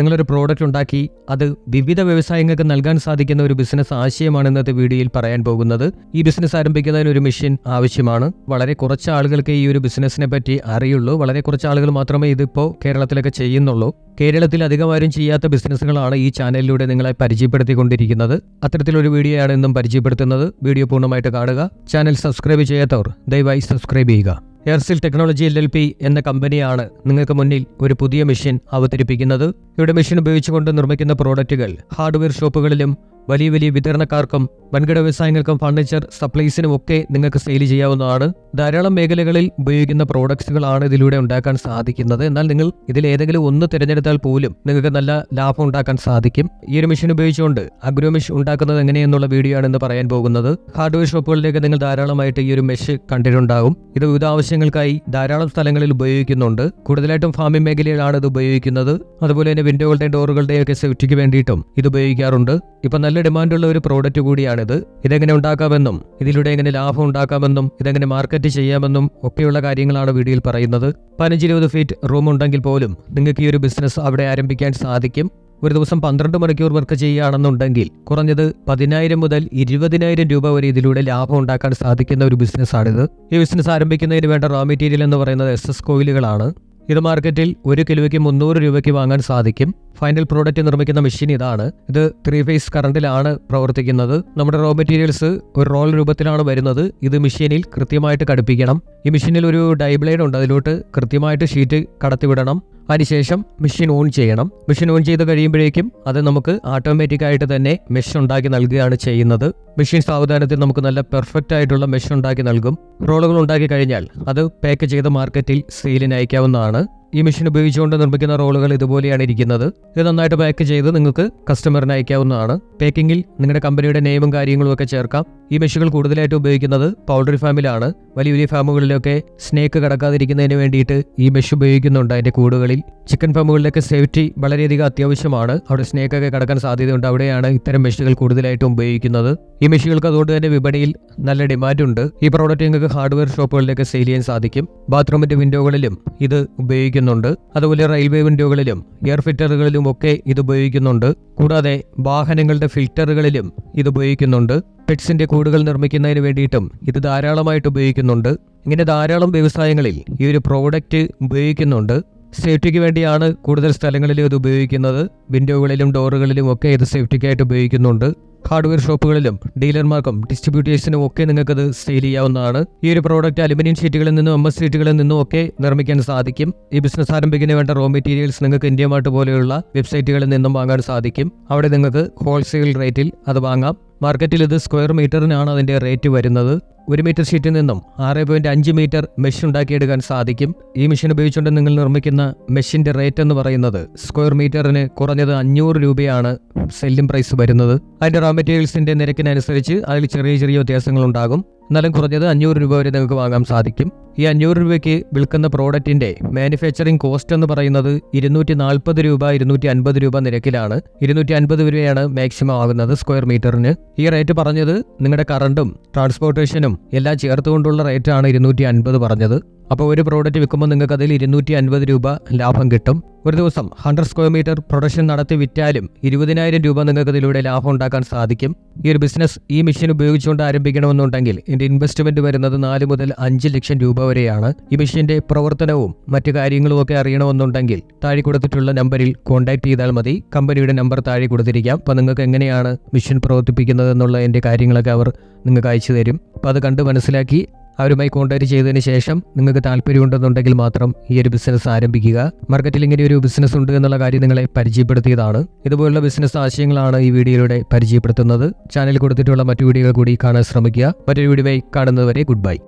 നിങ്ങളൊരു പ്രോഡക്റ്റ് ഉണ്ടാക്കി അത് വിവിധ വ്യവസായങ്ങൾക്ക് നൽകാൻ സാധിക്കുന്ന ഒരു ബിസിനസ് ആശയമാണ് ഇന്നത്തെ വീഡിയോയിൽ പറയാൻ പോകുന്നത്. ഈ ബിസിനസ് ആരംഭിക്കുന്നതിന് ഒരു മെഷീൻ ആവശ്യമാണ്. വളരെ കുറച്ച് ആളുകൾക്ക് ഈ ഒരു ബിസിനസ്സിനെ പറ്റി അറിയുള്ളൂ. വളരെ കുറച്ച് ആളുകൾ മാത്രമേ ഇതിപ്പോൾ കേരളത്തിലൊക്കെ ചെയ്യുന്നുള്ളൂ. കേരളത്തിൽ അധികമാരും ചെയ്യാത്ത ബിസിനസ്സുകളാണ് ഈ ചാനലിലൂടെ നിങ്ങളെ പരിചയപ്പെടുത്തിക്കൊണ്ടിരിക്കുന്നത്. അത്തരത്തിലൊരു വീഡിയോയാണ് ഇന്നും പരിചയപ്പെടുത്തുന്നത്. വീഡിയോ പൂർണമായിട്ട് കാണുക. ചാനൽ സബ്സ്ക്രൈബ് ചെയ്യാത്തവർ ദയവായി സബ്സ്ക്രൈബ് ചെയ്യുക. Aircel technology L L P എന്ന കമ്പനിയാണ് നിങ്ങൾക്ക് മുന്നിൽ ഒരു പുതിയ മെഷീൻ അവതരിപ്പിക്കുന്നത്. ഇവിടെ മെഷീൻ ഉപയോഗിച്ചുകൊണ്ട് നിർമ്മിക്കുന്ന പ്രോഡക്റ്റുകൾ ഹാർഡ്വെയർ ഷോപ്പുകളിലും വലിയ വലിയ വിതരണക്കാർക്കും വൻകിട വ്യവസായങ്ങൾക്കും ഫർണിച്ചർ സപ്ലൈസിനും ഒക്കെ നിങ്ങൾക്ക് സെയിൽ ചെയ്യാവുന്നതാണ്. ധാരാളം മേഖലകളിൽ ഉപയോഗിക്കുന്ന പ്രോഡക്ട്സുകളാണ് ഇതിലൂടെ ഉണ്ടാക്കാൻ സാധിക്കുന്നത്. എന്നാൽ നിങ്ങൾ ഇതിൽ ഏതെങ്കിലും ഒന്ന് തിരഞ്ഞെടുത്താൽ പോലും നിങ്ങൾക്ക് നല്ല ലാഭം ഉണ്ടാക്കാൻ സാധിക്കും. ഈ ഒരു മെഷീൻ ഉപയോഗിച്ചുകൊണ്ട് അഗ്രോ മെഷ് ഉണ്ടാക്കുന്നത് എങ്ങനെയെന്നുള്ള വീഡിയോ ആണ് ഇന്ന് പറയാൻ പോകുന്നത്. ഹാർഡ്വെയർ ഷോപ്പുകളിലേക്ക് നിങ്ങൾ ധാരാളമായിട്ട് ഈ ഒരു മെഷ് കണ്ടിട്ടുണ്ടാകും. ഇത് വിവിധ ആവശ്യങ്ങൾക്കായി ധാരാളം സ്ഥലങ്ങളിൽ ഉപയോഗിക്കുന്നുണ്ട്. കൂടുതലായിട്ടും ഫാമിംഗ് മേഖലയിലാണ് ഇത് ഉപയോഗിക്കുന്നത്. അതുപോലെ തന്നെ വിൻഡോകളുടെയും ഡോറുകളുടെയും ഒക്കെ സേഫ്റ്റിക്ക് വേണ്ടിയിട്ടും ഇത് ഉപയോഗിക്കാറുണ്ട്. ഇപ്പൊ നല്ല ഡിമാൻഡുള്ള ഒരു പ്രോഡക്റ്റ് കൂടിയാണിത്. ഇതെങ്ങനെ ഉണ്ടാക്കാമെന്നും ഇതിലൂടെ എങ്ങനെ ലാഭം ഉണ്ടാക്കാമെന്നും ഇതെങ്ങനെ മാർക്കറ്റ് ചെയ്യാമെന്നും ഒക്കെയുള്ള കാര്യങ്ങളാണ് വീഡിയോയിൽ പറയുന്നത്. പതിനഞ്ച് ഇരുപത് ഫീറ്റ് റൂം ഉണ്ടെങ്കിൽ പോലും നിങ്ങൾക്ക് ഈ ഒരു ബിസിനസ് അവിടെ ആരംഭിക്കാൻ സാധിക്കും. ഒരു ദിവസം പന്ത്രണ്ട് മണിക്കൂർ വർക്ക് ചെയ്യുകയാണെന്നുണ്ടെങ്കിൽ കുറഞ്ഞത് പതിനായിരം മുതൽ ഇരുപതിനായിരം രൂപ വരെ ഇതിലൂടെ ലാഭം ഉണ്ടാക്കാൻ സാധിക്കുന്ന ഒരു ബിസിനസ്സാണിത് ഈ ബിസിനസ് ആരംഭിക്കുന്നതിന് വേണ്ട റോ മെറ്റീരിയൽ എന്ന് പറയുന്നത് എസ് എസ് കോയിലുകളാണ് ഇത് മാർക്കറ്റിൽ ഒരു കിലോയ്ക്ക് മുന്നൂറ് രൂപയ്ക്ക് വാങ്ങാൻ സാധിക്കും. ഫൈനൽ പ്രോഡക്റ്റ് നിർമ്മിക്കുന്ന മെഷീൻ ഇതാണ്. ഇത് ത്രീ ഫേസ് കറണ്ടിലാണ് പ്രവർത്തിക്കുന്നത്. നമ്മുടെ റോ മെറ്റീരിയൽസ് ഒരു റോൾ രൂപത്തിലാണ് വരുന്നത്. ഇത് മെഷീനിൽ കൃത്യമായിട്ട് കടുപ്പിക്കണം ഈ മെഷീനിൽ ഒരു ഡൈബ്ലേഡ് ഉണ്ട്. അതിലോട്ട് കൃത്യമായിട്ട് ഷീറ്റ് കടത്തിവിടണം. അതിനുശേഷം മെഷീൻ ഓൺ ചെയ്യണം. മെഷീൻ ഓൺ ചെയ്ത് കഴിയുമ്പോഴേക്കും അത് നമുക്ക് ഓട്ടോമാറ്റിക് ആയിട്ട് തന്നെ മെഷ് ഉണ്ടാക്കി നൽകുകയാണ് ചെയ്യുന്നത്. മെഷീൻ സാവധാനത്തിൽ നമുക്ക് നല്ല പെർഫെക്റ്റ് ആയിട്ടുള്ള മെഷ് ഉണ്ടാക്കി നൽകും. റോളുകൾ ഉണ്ടാക്കി കഴിഞ്ഞാൽ അത് പാക്ക് ചെയ്ത് മാർക്കറ്റിൽ സെയിലിന് അയക്കാവുന്നതാണ്. ഈ മെഷീൻ ഉപയോഗിച്ചുകൊണ്ട് നിർമ്മിക്കുന്ന റോളുകൾ ഇതുപോലെയാണ് ഇരിക്കുന്നത്. ഇത് നന്നായിട്ട് പാക്ക് ചെയ്ത് നിങ്ങൾക്ക് കസ്റ്റമറിന് അയക്കാവുന്നതാണ്. പാക്കിങ്ങിൽ നിങ്ങളുടെ കമ്പനിയുടെ നെയിമും കാര്യങ്ങളും ഒക്കെ ചേർക്കാം. ഈ മെഷീനുകൾ കൂടുതലായിട്ട് ഉപയോഗിക്കുന്നത് പൗൾട്രി ഫാമിലാണ്. വലിയ വലിയ ഫാമുകളിലൊക്കെ സ്നേക്ക് കടക്കാതിരിക്കുന്നതിന് വേണ്ടിയിട്ട് ഈ മെഷ് ഉപയോഗിക്കുന്നുണ്ട് അതിന്റെ കൂടുകളിൽ. ചിക്കൻ ഫാമുകളിലൊക്കെ സേഫ്റ്റി വളരെയധികം അത്യാവശ്യമാണ്. അവിടെ സ്നേക്കൊക്കെ കടക്കാൻ സാധ്യതയുണ്ട്. അവിടെയാണ് ഇത്തരം മെഷീനുകൾ കൂടുതലായിട്ടും ഉപയോഗിക്കുന്നത്. ഈ മെഷീനുകൾക്ക് അതുകൊണ്ട് തന്നെ വിപണിയിൽ നല്ല ഡിമാൻഡ് ഉണ്ട്. ഈ പ്രോഡക്റ്റ് നിങ്ങൾക്ക് ഹാർഡ്വെയർ ഷോപ്പുകളിലൊക്കെ സെയിൽ ചെയ്യാൻ സാധിക്കും. ബാത്റൂമിന്റെ വിൻഡോകളിലും ഇത് ഉപയോഗിക്കുന്നുണ്ട്. അതുപോലെ റെയിൽവേ വിൻഡോകളിലും എയർ ഫിൽറ്ററുകളിലും ഒക്കെ ഇത് ഉപയോഗിക്കുന്നുണ്ട്. കൂടാതെ വാഹനങ്ങളുടെ ഫിൽറ്ററുകളിലും ഇത് ഉപയോഗിക്കുന്നുണ്ട്. പെറ്റ്സിന്റെ കൂടുകൾ നിർമ്മിക്കുന്നതിന് വേണ്ടിയിട്ടും ഇത് ധാരാളമായിട്ട് ഉപയോഗിക്കുന്നുണ്ട്. ഇങ്ങനെ ധാരാളം വ്യവസായങ്ങളിൽ ഈ ഒരു പ്രോഡക്റ്റ് ഉപയോഗിക്കുന്നുണ്ട്. സേഫ്റ്റിക്ക് വേണ്ടിയാണ് കൂടുതൽ സ്ഥലങ്ങളിലും ഇത് ഉപയോഗിക്കുന്നത്. വിൻഡോകളിലും ഡോറുകളിലും ഒക്കെ ഇത് സേഫ്റ്റിക്കായിട്ട് ഉപയോഗിക്കുന്നുണ്ട്. ഹാർഡ്വെയർ ഷോപ്പുകളിലും ഡീലർമാർക്കും ഡിസ്ട്രിബ്യൂട്ടേഴ്സിനും ഒക്കെ നിങ്ങൾക്കത് സെയിൽ ചെയ്യാവുന്നതാണ്. ഈ ഒരു പ്രോഡക്റ്റ് അലുമിനിയം ഷീറ്റുകളിൽ നിന്നും എം എസ് ഷീറ്റുകളിൽ നിന്നും ഒക്കെ നിർമ്മിക്കാൻ സാധിക്കും. ഈ ബിസിനസ് ആരംഭിക്കുന്നതിന് വേണ്ട റോ മെറ്റീരിയൽസ് നിങ്ങൾക്ക് ഇന്ത്യ മാർട്ട് പോലെയുള്ള വെബ്സൈറ്റുകളിൽ നിന്നും വാങ്ങാൻ സാധിക്കും. അവിടെ നിങ്ങൾക്ക് ഹോൾസെയിൽ റേറ്റിൽ അത് വാങ്ങാം. മാർക്കറ്റിൽ ഇത് സ്ക്വയർ മീറ്ററിനാണ് അതിന്റെ റേറ്റ് വരുന്നത്. ഒരു മീറ്റർ ഷീറ്റിൽ നിന്നും ആറ് പോയിന്റ് അഞ്ച് മീറ്റർ മെഷ് ഉണ്ടാക്കിയെടുക്കാൻ സാധിക്കും. ഈ മെഷീൻ ഉപയോഗിച്ചുകൊണ്ട് നിങ്ങൾ നിർമ്മിക്കുന്ന മെഷീന്റെ റേറ്റ് എന്ന് പറയുന്നത് സ്ക്വയർ മീറ്ററിന് കുറഞ്ഞത് അഞ്ഞൂറ് രൂപയാണ്. സെല്ലിംഗ് പ്രൈസ് വരുന്നത്. അതിന്റെ റോ മെറ്റീരിയൽസിന്റെ നിരക്കിനനുസരിച്ച് അതിൽ ചെറിയ ചെറിയ വ്യത്യാസങ്ങൾ ഉണ്ടാകും എന്നാലും കുറഞ്ഞത് അഞ്ഞൂറ് രൂപ വരെ നിങ്ങൾക്ക് വാങ്ങാൻ സാധിക്കും. ഈ അഞ്ഞൂറ് രൂപയ്ക്ക് വിൽക്കുന്ന പ്രോഡക്റ്റിന്റെ മാനുഫാക്ചറിംഗ് കോസ്റ്റ് എന്ന് പറയുന്നത് ഇരുന്നൂറ്റി നാൽപ്പത് രൂപ ഇരുന്നൂറ്റി അൻപത് രൂപ നിരക്കിലാണ്. ഇരുന്നൂറ്റി അൻപത് രൂപയാണ് മാക്സിമം ആകുന്നത് സ്ക്വയർ മീറ്ററിന് ഈ റേറ്റ് പറഞ്ഞത് നിങ്ങളുടെ കറണ്ടും ട്രാൻസ്പോർട്ടേഷനും എല്ലാം ചേർത്തുകൊണ്ടുള്ള റേറ്റാണ് ഇരുന്നൂറ്റി അൻപത് പറഞ്ഞത്. അപ്പോൾ ഒരു പ്രോഡക്റ്റ് വിൽക്കുമ്പോൾ നിങ്ങൾക്ക് അതിൽ ഇരുന്നൂറ്റി അൻപത് രൂപ ലാഭം കിട്ടും. ഒരു ദിവസം ഹൺഡ്രഡ് സ്ക്വയർ മീറ്റർ പ്രൊഡക്ഷൻ നടത്തി വിറ്റാലും ഇരുപതിനായിരം രൂപ നിങ്ങൾക്ക് ഇതിലൂടെ ലാഭം ഉണ്ടാക്കാൻ സാധിക്കും. ഈ ഒരു ബിസിനസ് ഈ മെഷീൻ ഉപയോഗിച്ചുകൊണ്ട് ആരംഭിക്കണമെന്നുണ്ടെങ്കിൽ ഇതിന്റെ ഇൻവെസ്റ്റ്മെന്റ് വരുന്നത് നാല് മുതൽ അഞ്ച് ലക്ഷം രൂപ വരെയാണ്. ഈ മെഷീന്റെ പ്രവർത്തനവും മറ്റു കാര്യങ്ങളും ഒക്കെ അറിയണമെന്നുണ്ടെങ്കിൽ താഴെ കൊടുത്തിട്ടുള്ള നമ്പറിൽ കോൺടാക്ട് ചെയ്താൽ മതി. കമ്പനിയുടെ നമ്പർ താഴെ കൊടുത്തിരിക്കാം. അപ്പോൾ നിങ്ങൾക്ക് എങ്ങനെയാണ് മെഷീൻ പ്രവർത്തിപ്പിക്കുന്നത് എന്നുള്ള എന്റെ കാര്യങ്ങളൊക്കെ അവർ നിങ്ങൾക്ക് അയച്ചു തരും. അപ്പോൾ അത് കണ്ട് മനസ്സിലാക്കി അവരുമായി കോൺടാക്ട് ചെയ്തതിന് ശേഷം നിങ്ങൾക്ക് താല്പര്യമുണ്ടെന്നുണ്ടെങ്കിൽ മാത്രം ഈ ഒരു ബിസിനസ് ആരംഭിക്കുക. മാർക്കറ്റിൽ ഇങ്ങനെ ഒരു ബിസിനസ് ഉണ്ട് എന്നുള്ള കാര്യം നിങ്ങളെ പരിചയപ്പെടുത്തിയതാണ്. ഇതുപോലുള്ള ബിസിനസ് ആശയങ്ങളാണ് ഈ വീഡിയോയിലൂടെ പരിചയപ്പെടുത്തുന്നത്. ചാനൽ കൊടുത്തിട്ടുള്ള മറ്റു വീഡിയോകൾ കൂടി കാണാൻ ശ്രമിക്കുക. മറ്റൊരു വീഡിയോയിൽ കാണുന്നതുവരെ ഗുഡ് ബൈ